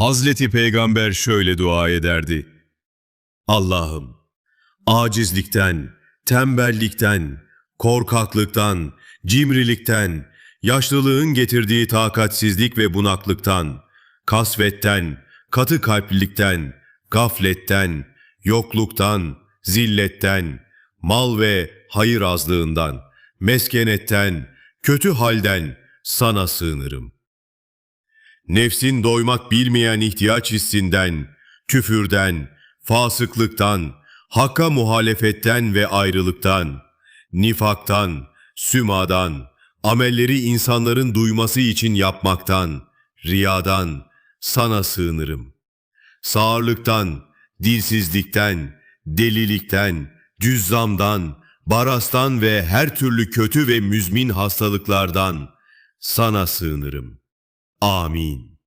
Hazreti Peygamber şöyle dua ederdi. Allah'ım, acizlikten, tembellikten, korkaklıktan, cimrilikten, yaşlılığın getirdiği takatsizlik ve bunaklıktan, kasvetten, katı kalplilikten, gafletten, yokluktan, zilletten, mal ve hayır azlığından, meskenetten, kötü halden sana sığınırım. Nefsin doymak bilmeyen ihtiyaç hissinden, küfürden, fasıklıktan, hakka muhalefetten ve ayrılıktan, nifaktan, sümadan, amelleri insanların duyması için yapmaktan, riyadan sana sığınırım. Sağırlıktan, dilsizlikten, delilikten, cüzzamdan, barastan ve her türlü kötü ve müzmin hastalıklardan sana sığınırım. Amin.